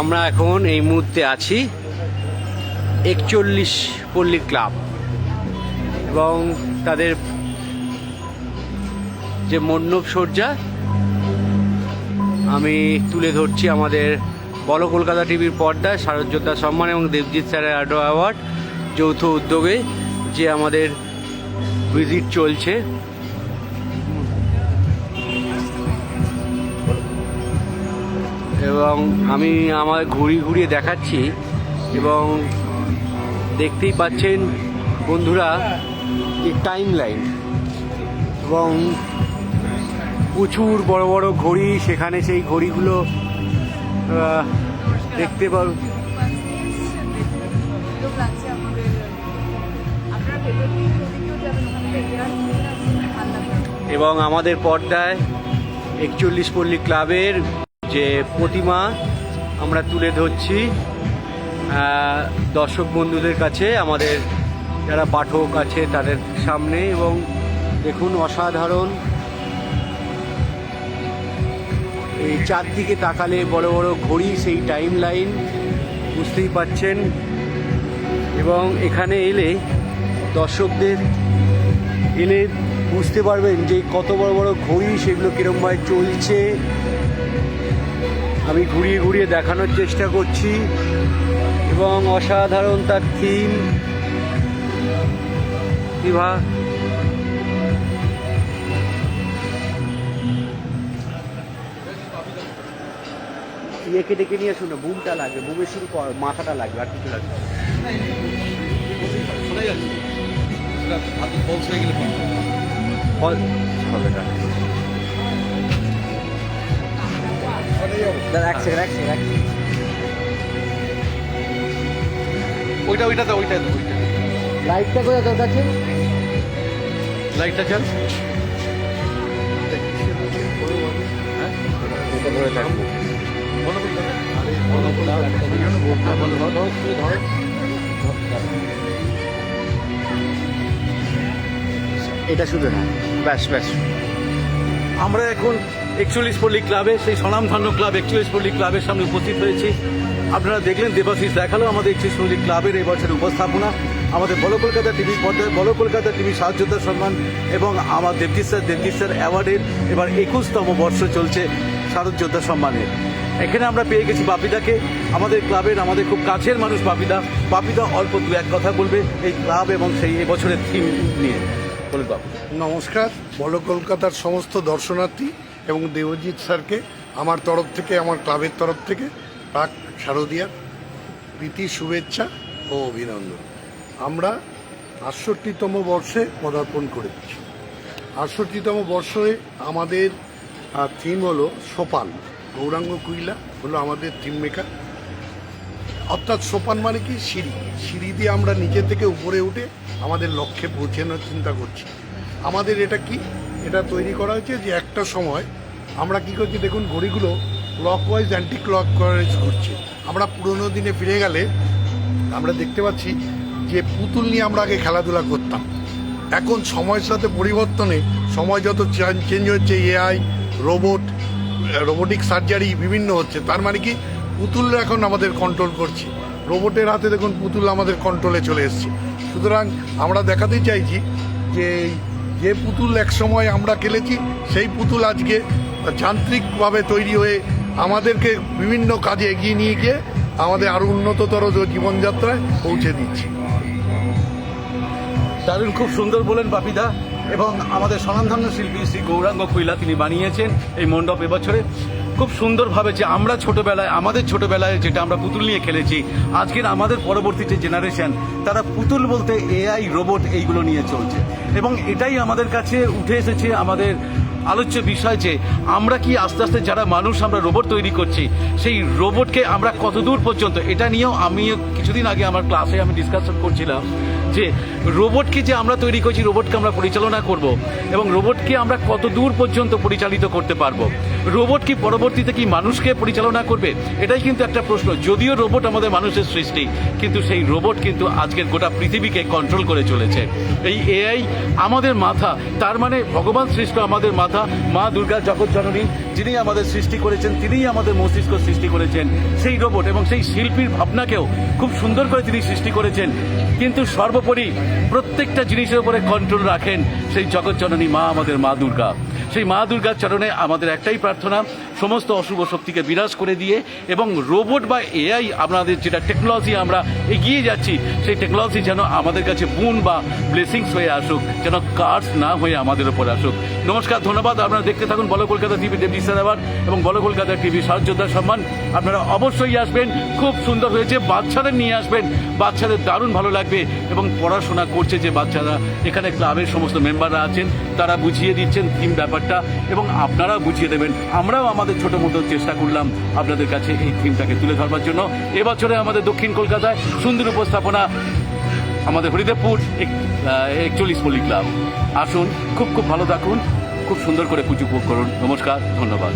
আমরা এখন এই মুহূর্তে আছি একচল্লিশ পল্লী ক্লাব এবং তাদের যে মণ্ডপ সজ্জা, আমি তুলে ধরছি আমাদের বল কলকাতা টিভির পর্দায় শারদযোদ্ধা সম্মান এবং দেবজিৎ স্যারের আডো অ্যাওয়ার্ড যৌথ উদ্যোগে যে আমাদের ভিজিট চলছে। এবং আমি আমার ঘুরিয়ে ঘুরিয়ে দেখাচ্ছি এবং দেখতেই পাচ্ছেন বন্ধুরা এই টাইম লাইন এবং প্রচুর বড় বড় ঘড়ি, সেখানে সেই ঘড়িগুলো দেখতে পাব এবং আমাদের পর্দায় একচল্লিশ পল্লী ক্লাবের যে প্রতিমা আমরা তুলে ধরছি দর্শক বন্ধুদের কাছে, আমাদের যারা পাঠক আছে তাদের সামনে এবং দেখুন অসাধারণ এই চারদিকে তাকালে বড় বড় ঘড়ি, সেই টাইম লাইন বুঝতেই পাচ্ছেন এবং এখানে এলে দর্শকদের এলে বুঝতে পারবেন যে কত বড় বড় ঘড়ি, সেগুলো কিরমভাবে চলছে। আমি ঘুরিয়ে ঘুরিয়ে দেখানোর চেষ্টা করছি এবং অসাধারণ তার থিম কিভা ইয়ে ডেকে নিয়ে শুনো বুমটা লাগবে বুমের শুরু কর মাথাটা লাগবে আর কিছু লাগবে। যাচ্ছে ফল হবে না এক সেকেন্ড এক সেকেন্ড। ওইটা ওইটাতে ওইটাতে ওইটা লাইটটা কোথায় তোর কাছে লাইটটা চাল ধরে থাকব বলো বলো হ্যাঁ, ধরো এটা শুধু না ব্যাস ব্যাস। আমরা এখন একচল্লিশ পল্লী ক্লাবে, সেই স্বনামধন্য ক্লাব একচল্লিশ পল্লী ক্লাবের সামনে উপস্থিত হয়েছি। আপনারা দেখলেন দেবাশিস দেখাল আমাদের একচল্লিশ পল্লী ক্লাবের এবছরের উপস্থাপনা। আমাদের বল কলকাতা টিভির পর্দায় বল কলকাতা টিভি সাহায্যতার সম্মান এবং আমার দেবজিৎ স্যার অ্যাওয়ার্ডের এবার একুশতম বর্ষ চলছে শারদ যোদ্ধা সম্মানের এখানে আমরা পেয়ে গেছি বাপিদাকে। আমাদের ক্লাবের আমাদের খুব কাছের মানুষ বাপিদা। বাপিদা অল্প দু এক কথা বলবে এই ক্লাব এবং সেই এবছরের থিম নিয়ে। বলুন বাপু। নমস্কার। বল কলকাতার সমস্ত দর্শনার্থী এবং দেবজিৎ স্যারকে আমার তরফ থেকে, আমার ক্লাবের তরফ থেকে প্রাক শারদিয়ার প্রীতি, শুভেচ্ছা ও অভিনন্দন। আমরা আটষট্টিতম বর্ষে পদার্পণ করেছি আটষট্টিতম বর্ষে আমাদের থিম হলো সোপান। গৌরাঙ্গ কুইলা হলো আমাদের থিম মেকার অর্থাৎ সোপান মানে কি? সিঁড়ি। সিঁড়ি দিয়ে আমরা নিচে থেকে উপরে উঠে আমাদের লক্ষ্যে পৌঁছানোর চিন্তা করছি। আমাদের এটা কি? এটা তৈরি করা হয়েছে যে একটা সময় আমরা কি করছি, দেখুন ঘড়িগুলো clockwise anti clock wise ঘুরছে। আমরা পুরোনো দিনে ফিরে গেলে আমরা দেখতে পাচ্ছি যে পুতুল নিয়ে আমরা আগে খেলাধুলা করতাম। এখন সময়ের সাথে পরিবর্তনে সময় যত চেঞ্জ হচ্ছে এআই রোবট রোবোটিক সার্জারি বিভিন্ন হচ্ছে। তার মানে কি পুতুল এখন আমাদের কন্ট্রোল করছে। রোবটের হাতে দেখুন পুতুল আমাদের কন্ট্রোলে চলে এসছে। সুতরাং আমরা দেখাতে চাইছি যে যে পুতুল এক সময় আমরা খেলেছি, সেই পুতুল আজকে যান্ত্রিকভাবে তৈরি হয়ে আমাদেরকে বিভিন্ন কাজে এগিয়ে নিয়ে গিয়ে আমাদের আরও উন্নততর জীবনযাত্রায় পৌঁছে দিচ্ছি। দারুণ, খুব সুন্দর বলেন বাপিদা। এবং আমাদের স্বনামধন্য শিল্পী শ্রী গৌরাঙ্গ কৈলা তিনি বানিয়েছেন এই মণ্ডপ এবছরে। খুব সুন্দরভাবে যে আমরা ছোটবেলায়, আমাদের ছোটবেলায় যেটা আমরা পুতুল নিয়ে খেলেছি, আজকের আমাদের পরবর্তী যে জেনারেশন তারা পুতুল বলতে এআই রোবট এইগুলো নিয়ে চলছে। এবং এটাই আমাদের কাছে উঠে এসেছে আমাদের আলোচ্য বিষয় যে আমরা কি আস্তে আস্তে যারা মানুষ আমরা রোবট তৈরি করছি, সেই রোবটকে আমরা কতদূর পর্যন্ত, এটা নিয়েও আমি কিছুদিন আগে আমার ক্লাসে আমি ডিসকাশন করছিলাম যে রোবটকে যে আমরা তৈরি করছি রোবটকে আমরা পরিচালনা করব এবং রোবটকে আমরা কত দূর পর্যন্ত পরিচালিত করতে পারব। রোবট কি পরবর্তীতে কি মানুষকে পরিচালনা করবে? এটাই কিন্তু একটা প্রশ্ন। যদিও রোবট আমাদের মানুষের সৃষ্টি, কিন্তু সেই রোবট কিন্তু আজকের গোটা পৃথিবীকে কন্ট্রোল করে চলেছে। এই এআই আমাদের মাথা, তার মানে ভগবান সৃষ্ট আমাদের মাথা, মা দুর্গা জগৎ জননী যিনি আমাদের সৃষ্টি করেছেন, তিনিই আমাদের মস্তিষ্ক সৃষ্টি করেছেন। সেই রোবট এবং সেই শিল্পীর ভাবনাকেও খুব সুন্দর করে তিনি সৃষ্টি করেছেন। কিন্তু সর্বোপরি প্রত্যেকটা জিনিসের উপরে কন্ট্রোল রাখেন সেই জগৎ জননী মা, আমাদের মা দুর্গা। সেই মা দুর্গার চরণে আমাদের একটাই প্রার্থনা, সমস্ত অশুভ শক্তিকে বিরাজ করে দিয়ে এবং রোবট বা এআই আপনাদের যেটা টেকনোলজি আমরা এগিয়ে যাচ্ছি, সেই টেকনোলজি যেন আমাদের কাছে বুন বা ব্লেসিংস হয়ে আসুক, যেন কার্স না হয়ে আমাদের ওপর আসুক। নমস্কার, ধন্যবাদ। আপনারা দেখতে থাকুন বলো কলকাতা টিভি ডেপুটি স্যার এবং বলো কলকাতা টিভি সাহায্যতার সম্মান। আপনারা অবশ্যই আসবেন, খুব সুন্দর হয়েছে, বাচ্চাদের নিয়ে আসবেন। বাচ্চাদের দারুণ ভালো লাগবে এবং পড়াশোনা করছে যে বাচ্চারা। এখানে ক্লাবের সমস্ত মেম্বাররা আছেন, তারা বুঝিয়ে দিচ্ছেন থিম ব্যাপারটা। এবং আপনারাও বুঝিয়ে দেবেন, আমরাও আমাদের ছোট মতো চেষ্টা করলাম আপনাদের কাছে এই থিমটাকে তুলে ধরবার জন্য। এবছরে আমাদের দক্ষিণ কলকাতায় সুন্দর উপস্থাপনা আমাদের হরিদেবপুর একচল্লিশ মল্লিক ক্লাব। আসুন, খুব খুব ভালো থাকুন, খুব সুন্দর করে পুজো করুন। নমস্কার, ধন্যবাদ।